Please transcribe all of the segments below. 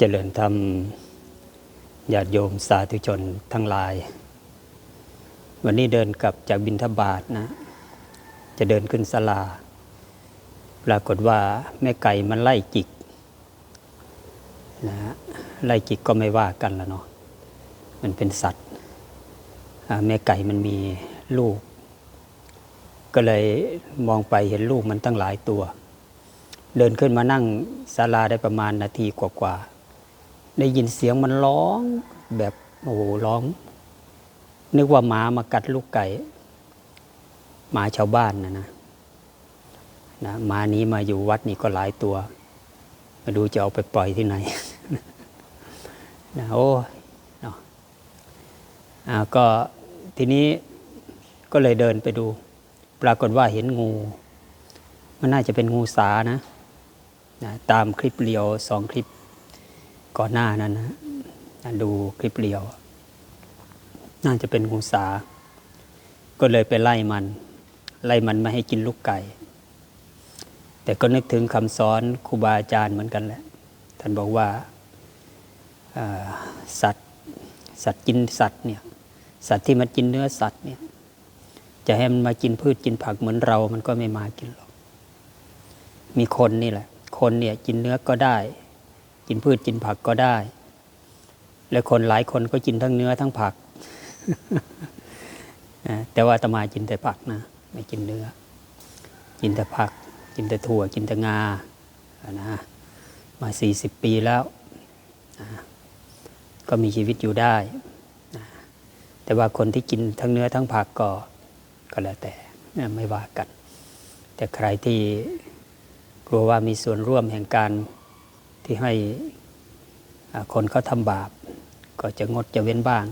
เจริญธรรมญาติโยมสาธุชนทั้งหลาย วันนี้เดินกลับจากบินทบาทนะ จะเดินขึ้นศาลา ปรากฏว่าแม่ไก่มันไล่จิกนะฮะไล่จิกก็ไม่ว่ากันแล้วเนาะมันเป็นสัตว์แม่ไก่มันมีลูก ก็เลยมองไปเห็นลูกมันตั้งหลายตัวเดินขึ้นมานั่งศาลาได้ประมาณนาทีกว่าๆ ได้ยินเสียงมันร้องแบบโอ้โหร้อง นึกว่าหมามากัดลูกไก่หมาชาวบ้านนะนะนะหมานี้มาอยู่วัดนี่ก็หลายตัว มาดูจะเอาไปปล่อยที่ไหนนะโอ้เนาะอ่าก็ทีนี้ก็เลยเดินไปดู ปรากฏว่าเห็นงู มันน่าจะเป็นงูสานะนะ ตามคลิปเรียวสองคลิป ก่อนหน้านั้นนะดูคลิปเรียว น่าจะเป็นงูสา ก็เลยไปไล่มัน ไล่มันไม่ให้กินลูกไก่ แต่ก็นึกถึงคำสอนครูบาอาจารย์เหมือนกันแหละ ท่านบอกว่าอ่าสัตว์สัตว์กินสัตว์เนี่ยสัตว์ที่มันกินเนื้อสัตว์เนี่ยจะให้มันมากินพืชกินผักเหมือนเรา มันก็ไม่มากินหรอก มีคนนี่แหละ คนเนี่ยกินเนื้อก็ได้ กินพืชกินผักก็ได้ และคนหลายคนก็กินทั้งเนื้อทั้งผัก แต่ว่าตมากินแต่ผักนะ ไม่กินเนื้อ กินแต่ผัก กินแต่ถั่ว กินแต่งานะมาสี่สิบปีแล้ว ก็มีชีวิตอยู่ได้ แต่ว่าคนที่กินทั้งเนื้อทั้งผักก็ก็แล้วแต่ไม่ว่ากัน แต่ใครที่กลัวว่ามีส่วนร่วมแห่งการ ที่ให้คนเขาทำบาป ก็จะงดจะเว้นบ้าง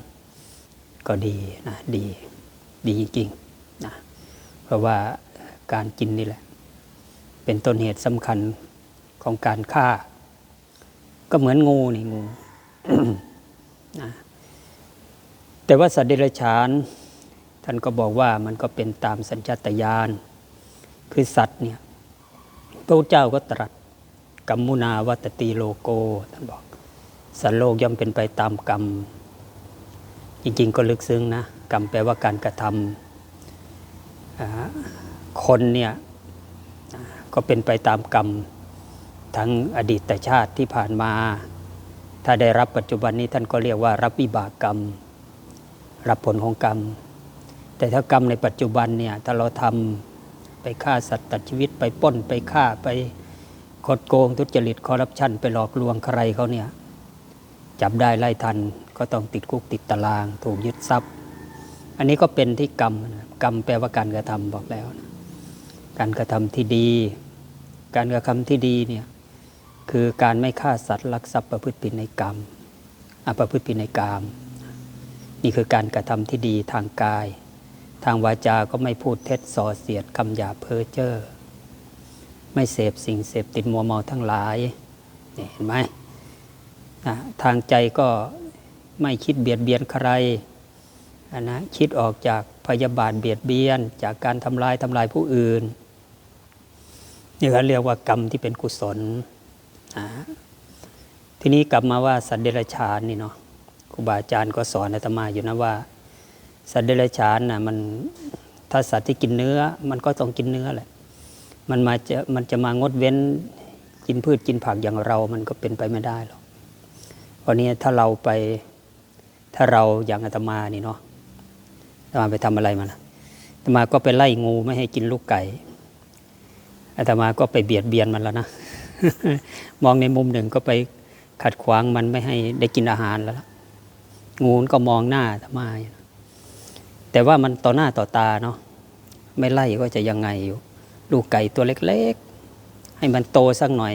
ก็ดีนะดีดีจริงๆนะเพราะว่าการกินนี่แหละ เป็นต้นเหตุสำคัญของการฆ่า ก็เหมือนงูนี่งูนะแต่ว่าสัตว์เดรัจฉานท่านก็บอกว่ามันก็เป็นตามสัญชาตญาณคือสัตว์เนี่ยพระเจ้าก็ตรัส กัมมุนาวัตติโลโกท่านบอกสัตว์โลกย่อมเป็นไปตามกรรม จริงๆ ก็ลึกซึ้งนะ กรรมแปลว่าการกระทำคนเนี่ยก็เป็นไปตามกรรม ทั้งอดีตชาติที่ผ่านมา ถ้าได้รับปัจจุบันนี้ท่านก็เรียกว่า รับวิบากกรรม รับผลของกรรม แต่ถ้ากรรมในปัจจุบันเนี่ยถ้าเราทำไปฆ่าสัตว์ตัดชีวิตไปป้นไปฆ่าไป คดโกงทุจริตคอร์รัปชันไปหลอกลวงใครเขาเนี่ยจับได้ไล่ทันก็ต้องติดคุกติดตาราง ถูกยึดทรัพย์ อันนี้ก็เป็นที่กรรมกรรมแปลว่าการกระทำบอกแล้วนะการกระทำที่ดี การกระทำที่ดีเนี่ยคือการไม่ฆ่าสัตว์ลักทรัพย์ประพฤติผิดในกรรมอประพฤติผิดในกามนี่คือการกระทำที่ดีทางกาย ทางวาจาก็ไม่พูดเท็จส่อเสียดคำหยาเพ้อเจ้อ ไม่เสพสิ่งเสพติดมัวเมาทั้งหลายเห็นไหมนะทางใจก็ไม่คิดเบียดเบียนใครนะคิดออกจากพยาบาทเบียดเบียน จากการทำลายทำลายผู้อื่นนี่เขาเรียกว่ากรรมที่เป็นกุศลนะทีนี้กลับมาว่าสัตว์เดรัจฉานนี่เนาะครูบาอาจารย์ก็สอนอาตมาอยู่นะว่า สัตว์เดรัจฉานน่ะมันถ้าสัตว์ที่กินเนื้อ มันก็ต้องกินเนื้อแหละ มันมาจะมันจะมางดเว้นกินพืชกินผักอย่างเรา มันก็เป็นไปไม่ได้หรอกวันนี้ถ้าเราไปถ้าเราอย่างอาตมานี่เนาะอาตมาไปทำอะไรมานะอาตมาก็ไปไล่งูไม่ให้กินลูกไก่อาตมาก็ไปเบียดเบียนมันแล้วนะมองในมุมหนึ่งก็ไปขัดขวางมันไม่ให้ได้กินอาหารแล้วล่ะงูนก็มองหน้าอาตมาแต่ว่ามันต่อหน้าต่อตาเนาะไม่ไล่ก็จะยังไงอยู่ ลูกไก่ตัวเล็กๆ ให้มันโตสักหน่อย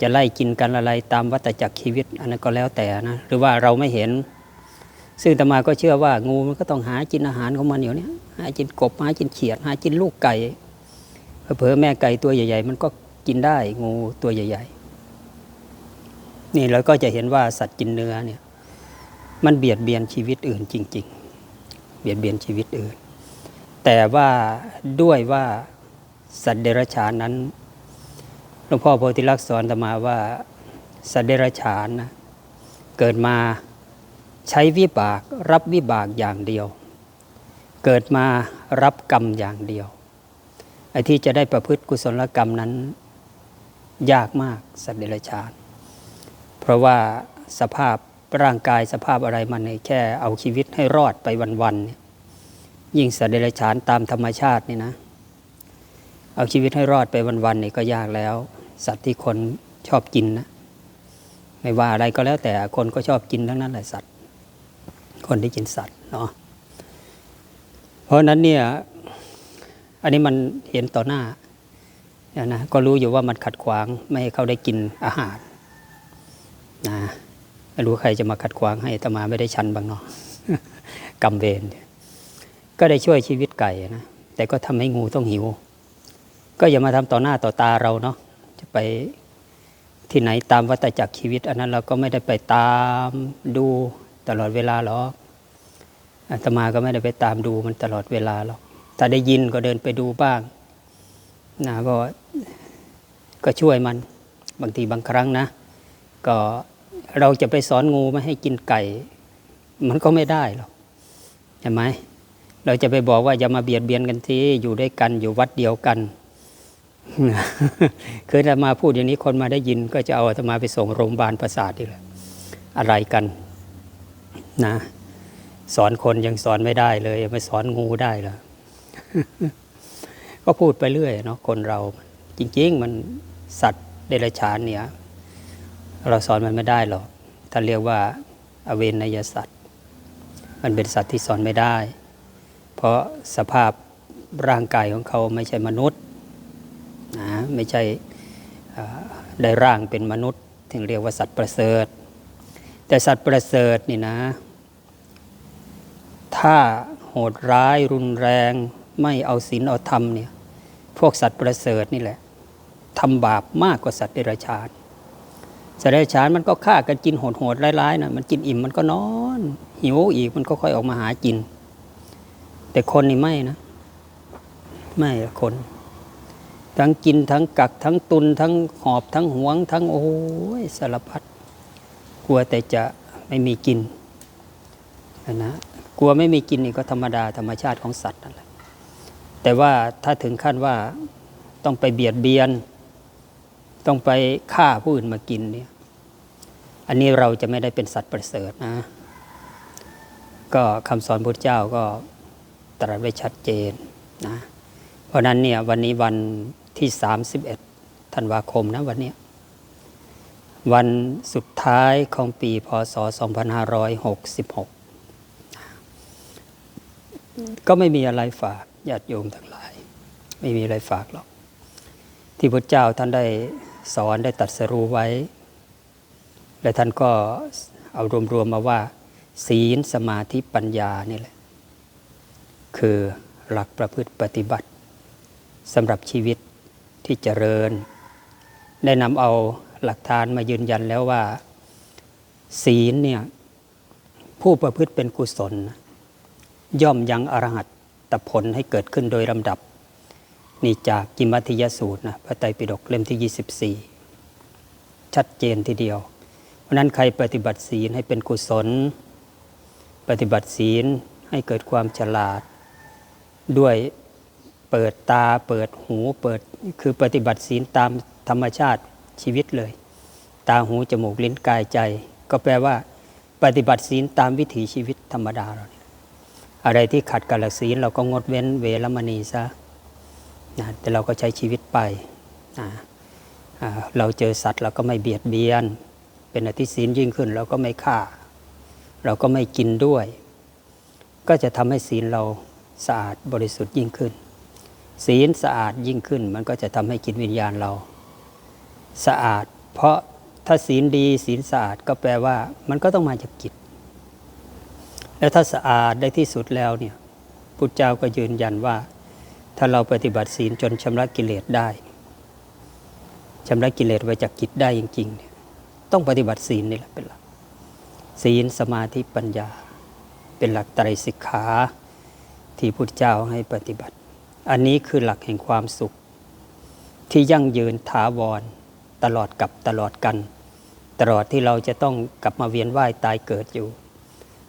จะไล่กินกันอะไรตามวัฏจักรชีวิตอันนั้นก็แล้วแต่นะหรือว่าเราไม่เห็น ซึ่งตมาก็เชื่อว่างูมันก็ต้องหากินอาหารของมันอยู่เนี่ยหากินกบหากินเขียด หากินลูกไก่เผลอๆแม่ไก่ตัวใหญ่ ๆ มันก็กินได้งูตัวใหญ่ ๆ นี่เราก็จะเห็นว่าสัตว์กินเนื้อเนี่ยมันเบียดเบียนชีวิตอื่นจริง ๆ เบียดเบียนชีวิตอื่น แต่ว่าด้วยว่า สัตว์เดรัจฉานนั้นหลวงพ่อโพธิลักษณ์สอนตมาว่าสัตว์เดรัจฉานนะเกิดมาใช้วิบากรับวิบากอย่างเดียว เกิดมารับกรรมอย่างเดียวไอ้ที่จะได้ประพฤติกุศลกรรมนั้น ยากมากสัตว์เดรัจฉาน เพราะว่าสภาพร่างกายสภาพอะไรมันเนี่ยแค่เอาชีวิตให้รอดไปวันๆยิ่งสัตว์เดรัจฉานตามธรรมชาตินี่นะ เอาชีวิตให้รอดไปวันๆนี่ก็ยากแล้ว สัตว์ที่คนชอบกินนะ ไม่ว่าอะไรก็แล้วแต่คนก็ชอบกินทั้งนั้นแหละสัตว์ คนที่กินสัตว์เนาะเพราะนั้นเนี่ย อันนี้มันเห็นต่อหน้านะก็รู้อยู่ว่ามันขัดขวางไม่ให้เขาได้กินอาหารนะไม่รู้ใครจะมาขัดขวางให้ตมาไม่ได้ชันบ้างเนาะกรรมเวรก็ได้ช่วยชีวิตไก่นะแต่ก็ทำให้งูต้องหิว ก็อย่ามาทำต่อหน้าต่อตาเราเนาะจะไปที่ไหนตามวัฏจักรชีวิต อันนั้นเราก็ไม่ได้ไปตามดูตลอดเวลาหรอกอาตมาก็ไม่ได้ไปตามดูมันตลอดเวลาหรอกถ้าได้ยินก็เดินไปดูบ้างนะก็ก็ช่วยมันบางทีบางครั้งนะ ก็เราจะไปสอนงูไม่ให้กินไก่ มันก็ไม่ได้หรอกใช่ไหมเราจะไปบอกว่าอย่ามาเบียดเบียนกันทีอยู่ด้วยกันอยู่วัดเดียวกัน คือถ้ามาพูดอย่างนี้คนมาได้ยิน ก็จะเอาอาตมาไปส่งโรงพยาบาลประสาทอีกแล้วอะไรกันนะ สอนคนยังสอนไม่ได้เลยไม่สอนงูได้เหรอก็พูดไปเรื่อยเนาะคนเรา จริง ๆ มันสัตว์เดรัจฉานเนี่ย เราสอนมันไม่ได้หรอกท่านเรียกว่า อเวนยสัตว์มันเป็นสัตว์ที่สอนไม่ได้ เพราะสภาพร่างกายของเขาไม่ใช่มนุษย์ ไม่ใช่ได้ร่างเป็นมนุษย์ ถึงเรียกว่าสัตว์ประเสริฐ แต่สัตว์ประเสริฐนี่นะ ถ้าโหดร้ายรุนแรง ไม่เอาศีลเอาธรรมเนี่ยพวกสัตว์ประเสริฐนี่แหละทำบาปมากกว่าสัตว์เดรัจฉานสัตว์เดรัจฉานมันก็ฆ่ากันกินโหดๆร้ายๆนะมันกินอิ่มมันก็นอน หิวอีกมันก็ค่อยออกมาหากิน แต่คนนี่ไม่นะ ไม่คน ทั้งกินทั้งกักทั้งตุน ทั้งหอบทั้งหวง ทั้งโอ้ยสารพัดกลัวแต่จะไม่มีกินนะนะกลัวไม่มีกินนี่ก็ธรรมดาธรรมชาติของสัตว์นั่นแหละแต่ว่าถ้าถึงขั้นว่าต้องไปเบียดเบียน ต้องไปฆ่าผู้อื่นมากินเนี่ยอันนี้เราจะไม่ได้เป็นสัตว์ประเสริฐนะ ก็คำสอนพุทธเจ้าก็ตรัสไว้ชัดเจนนะ เพราะนั้นเนี่ยวันนี้วัน ที่ 31 ธันวาคมนะวันนี้ วันสุดท้ายของปีพศ 2566 ก็ไม่มีอะไรฝากญาติโยมทั้งหลาย ไม่มีอะไรฝากหรอก ที่พระเจ้าท่านได้สอนได้ตัดสรู้ไว้ และท่านก็เอารวมๆมาว่า ศีลสมาธิปัญญานี่แหละ คือหลักประพฤติปฏิบัติสำหรับชีวิต ที่เจริญ ได้นำเอาหลักฐานมายืนยันแล้วว่า ศีลเนี่ยผู้ประพฤติเป็นกุศล ย่อมยังอรหัตตผลให้เกิดขึ้นโดยลำดับ นี่จากกิมมัติยสูตรนะพระไตรปิฎกเล่มที่ 24 ชัดเจนทีเดียวเพราะนั้นใครปฏิบัติศีลให้เป็นกุศล ปฏิบัติศีลให้เกิดความฉลาดด้วย เปิดตาเปิดหูเปิดคือปฏิบัติศีลตามธรรมชาติชีวิตเลย ตาหูจมูกลิ้นกายใจ ก็แปลว่า ปฏิบัติศีลตามวิถีชีวิตธรรมดาเราอะไรที่ขัดกับหลักศีลเราก็งดเว้นเวรมณีซะนะแต่เราก็ใช้ชีวิตไปนะเราเจอสัตว์เราก็ไม่เบียดเบียน เป็นอธิศีลยิ่งขึ้น เราก็ไม่ฆ่า เราก็ไม่กินด้วย ก็จะทำให้ศีลเราสะอาดบริสุทธิ์ยิ่งขึ้น ศีลสะอาดยิ่งขึ้น มันก็จะทำให้จิตวิญญาณเรา สะอาด เพราะถ้าศีลดีศีลสะอาดก็แปลว่ามันก็ต้องมาจากจิต แล้วถ้าสะอาดได้ที่สุดแล้วเนี่ยพุทธเจ้าก็ยืนยันว่า ถ้าเราปฏิบัติศีลจนชำระกิเลสได้ชำระกิเลสไว้จากจิตได้จริงๆเนี่ยต้องปฏิบัติศีลนี่แหละเป็นหลักศีลสมาธิปัญญา เป็นหลักไตรสิกขาที่พุทธเจ้าให้ปฏิบัติ อันนี้คือหลักแห่งความสุข ที่ยั่งยืนถาวร ตลอดกับตลอดกัน ตลอดที่เราจะต้องกลับมาเวียนว่ายตายเกิดอยู่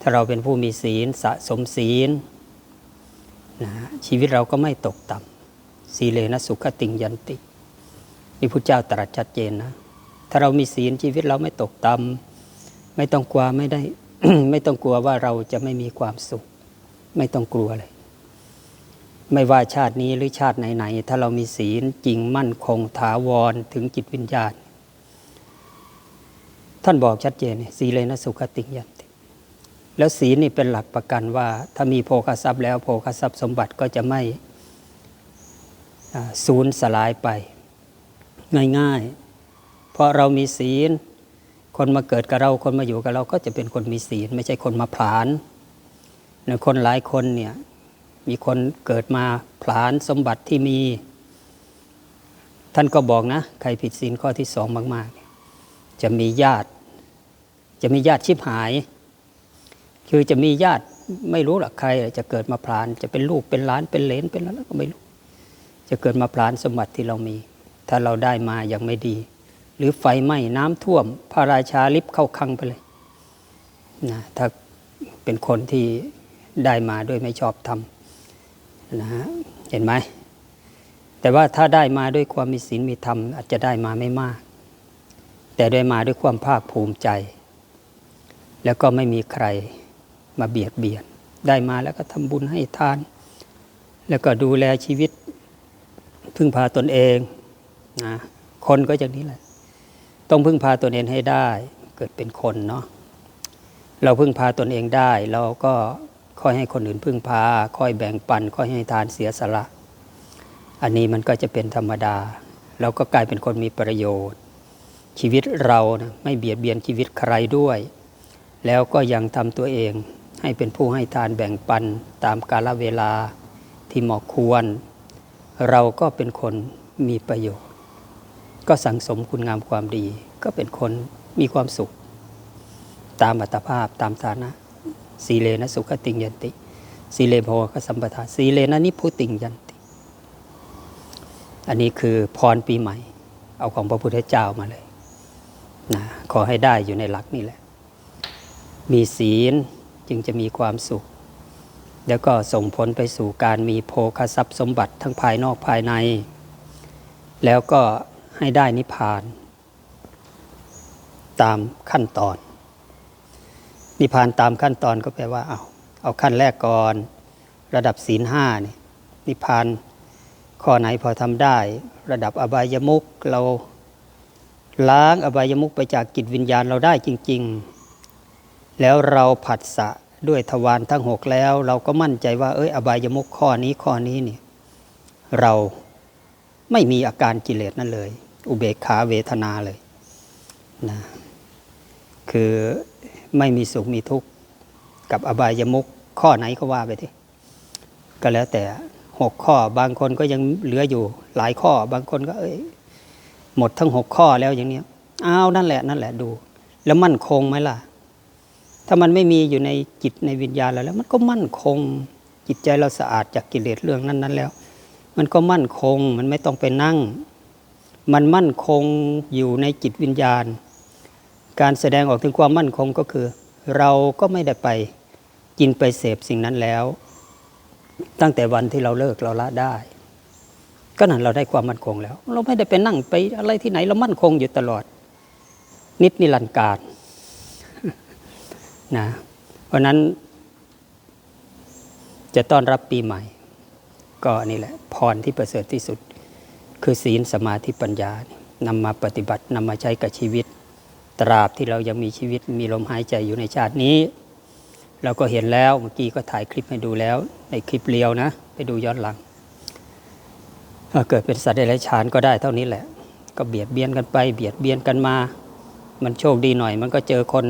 ถ้าเราเป็นผู้มีศีลสะสมศีลนะชีวิตเราก็ไม่ตกต่ำสีเลนะสุขติงยันตินี่พุทธเจ้าตรัสชัดเจนนะ ถ้าเรามีศีลชีวิตเราไม่ตกต่ำไม่ต้องกลัวไม่ได้ ไม่ต้องกลัวว่าเราจะไม่มีความสุข ไม่ต้องกลัวเลย ไม่ว่าชาตินี้หรือชาติไหนๆ ถ้าเรามีศีลจริงมั่นคงถาวรถึงจิตวิญญาณ ท่านบอกชัดเจนสีเลนะสุขติยันติ แล้วศีลนี่เป็นหลักประกันว่า ถ้ามีโภคทรัพย์แล้วโภคทรัพย์สมบัติก็จะไม่สูญสลายไป ง่ายๆ เพราะเรามีศีล คนมาเกิดกับเราคนมาอยู่กับเราก็จะเป็นคนมีศีล ไม่ใช่คนมาผลาญเนี่ยคนหลายคนเนี่ย มีคนเกิดมาผลาญสมบัติที่มี ท่านก็บอกนะ ใครผิดศีลข้อที่สองมากๆ จะมีญาติ จะมีญาติชิบหาย คือจะมีญาติไม่รู้หรอกใคร จะเกิดมาพลาน จะเป็นลูกเป็นหลานเป็นเลนเป็นอะไรก็ไม่รู้ จะเกิดมาพลานสมบัติที่เรามี ถ้าเราได้มาอย่างไม่ดี หรือไฟไหม้น้ำท่วม พระราชาลิบเข้าคังไปเลยนะถ้าเป็นคนที่ได้มาด้วยไม่ชอบทำ นะฮะเห็นไหมแต่ว่าถ้าได้มาด้วยความมีศีลมีธรรมอาจจะได้มาไม่มาก แต่ได้มาด้วยความภาคภูมิใจ แล้วก็ไม่มีใครมาเบียดเบียน ได้มาแล้วก็ทำบุญให้ทาน แล้วก็ดูแลชีวิตพึ่งพาตนเองนะคนก็อย่างนี้แหละ ต้องพึ่งพาตนเองให้ได้ เกิดเป็นคนเนาะเราพึ่งพาตนเองได้ เราก็ ค่อยให้คนอื่นพึ่งพา ค่อยแบ่งปัน ค่อยให้ทานเสียสละ อันนี้มันก็จะเป็นธรรมดา เราก็กลายเป็นคนมีประโยชน์ ชีวิตเรานะไม่เบียดเบียนชีวิตใครด้วย แล้วก็ยังทำตัวเองให้เป็นผู้ให้ทานแบ่งปันตามกาลเวลาที่เหมาะควร เราก็เป็นคนมีประโยชน์ ก็สังสมคุณงามความดี ก็เป็นคนมีความสุข ตามอัตภาพตามฐานะ สีเลนะสุขติงยันติ สีเลภวกสัมปทาสีเลนะนิพุติงยันติ อันนี้คือพรปีใหม่ เอาของพระพุทธเจ้ามาเลยนะขอให้ได้อยู่ในหลักนี่แหละ มีศีลจึงจะมีความสุข แล้วก็ส่งผลไปสู่การมีโภคทรัพย์สมบัติทั้งภายนอกภายใน แล้วก็ให้ได้นิพพาน ตามขั้นตอน นิพพานตามขั้นตอนก็แปลว่าเอาเอาขั้นแรกก่อน ระดับศีลห้านี่นิพพานข้อไหนพอทำได้ ระดับอบายมุกเราล้างอบายมุกไปจากจิตวิญญาณเราได้จริง ๆ แล้วเราผัสสะด้วยทวารทั้งหกแล้ว เราก็มั่นใจว่า เอ้ย อบายมุกข้อนี้ข้อนี้นี่เราไม่มีอาการกิเลสนั่นเลย อุเบกขาเวทนาเลยนะคือ ไม่มีสุขมีทุกข์กับอบายมุกข้อไหนก็ว่าไปทีก็แล้วแต่หกข้อบางคนก็ยังเหลืออยู่หลายข้อบางคนก็เอ้ยหมดทั้งหกข้อแล้วอย่างเนี้ยอ้าวนั่นแหละนั่นแหละดู แล้วมั่นคงไหมล่ะ ถ้ามันไม่มีอยู่ในจิตในวิญญาณเราแล้ว มันก็มั่นคงจิตใจเราสะอาดจากกิเลสเรื่องนั้นนั้นแล้ว มันก็มั่นคงมันไม่ต้องไปนั่ง มันมั่นคงอยู่ในจิตวิญญาณ การแสดงออกถึงความมั่นคงก็คือ เราก็ไม่ได้ไปกินไปเสพสิ่งนั้นแล้ว ตั้งแต่วันที่เราเลิกเราละได้ ก็นั่นเราได้ความมั่นคงแล้ว เราไม่ได้ไปนั่งไปอะไรที่ไหนเรามั่นคงอยู่ตลอด นิดนิรันดร์การนะเพราะนั้นจะต้อนรับปีใหม่ ก็นี่แหละพรที่ประเสริฐที่สุด คือศีลสมาธิปัญญานำมาปฏิบัตินำมาใช้กับชีวิต ตราบที่เรายังมีชีวิตมีลมหายใจอยู่ในชาตินี้ เราก็เห็นแล้วเมื่อกี้ก็ถ่ายคลิปให้ดูแล้ว ในคลิปเรียวนะ ไปดูย้อนหลังถ้าเกิดเป็นสัตว์เดรัจฉานก็ได้เท่านี้แหละ ก็เบียดเบียนกันไป เบียดเบียนกันมา มันโชคดีหน่อย มันก็เจอคน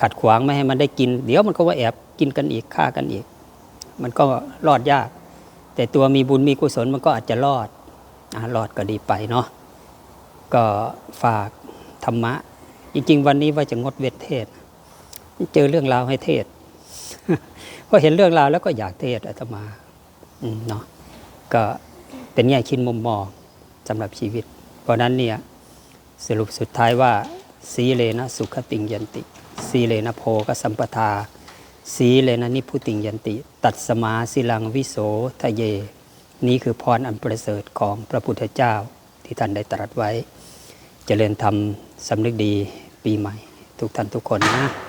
ขัดขวางไม่ให้มันได้กิน เดี๋ยวมันก็ว่าแอบกินกันอีกฆ่ากันอีก มันก็รอดยาก แต่ตัวมีบุญมีกุศลมันก็อาจจะรอดอะรอดก็ดีไปเนาะก็ฝากธรรมะ จริงๆ วันนี้ว่าจะงดเวทเทศ เจอเรื่องราวให้เทศพอเห็นเรื่องราวแล้วก็อยากเทศอาตมาเนาะก็เป็นแง่คิดมุมมองสำหรับชีวิต เพราะนั้นเนี่ยสรุปสุดท้ายว่า สีเลนะสุขติงยันติ สีเลนะโพก็สัมปทา สีเลนะนิพุติงยันติ ตัดสมาสิลังวิโสทะเย นี่คือพรอันประเสริฐของพระพุทธเจ้าที่ท่านได้ตรัสไว้จเจริญธรรม สำนึกดีปีใหม่ ทุกท่านทุกคนนะ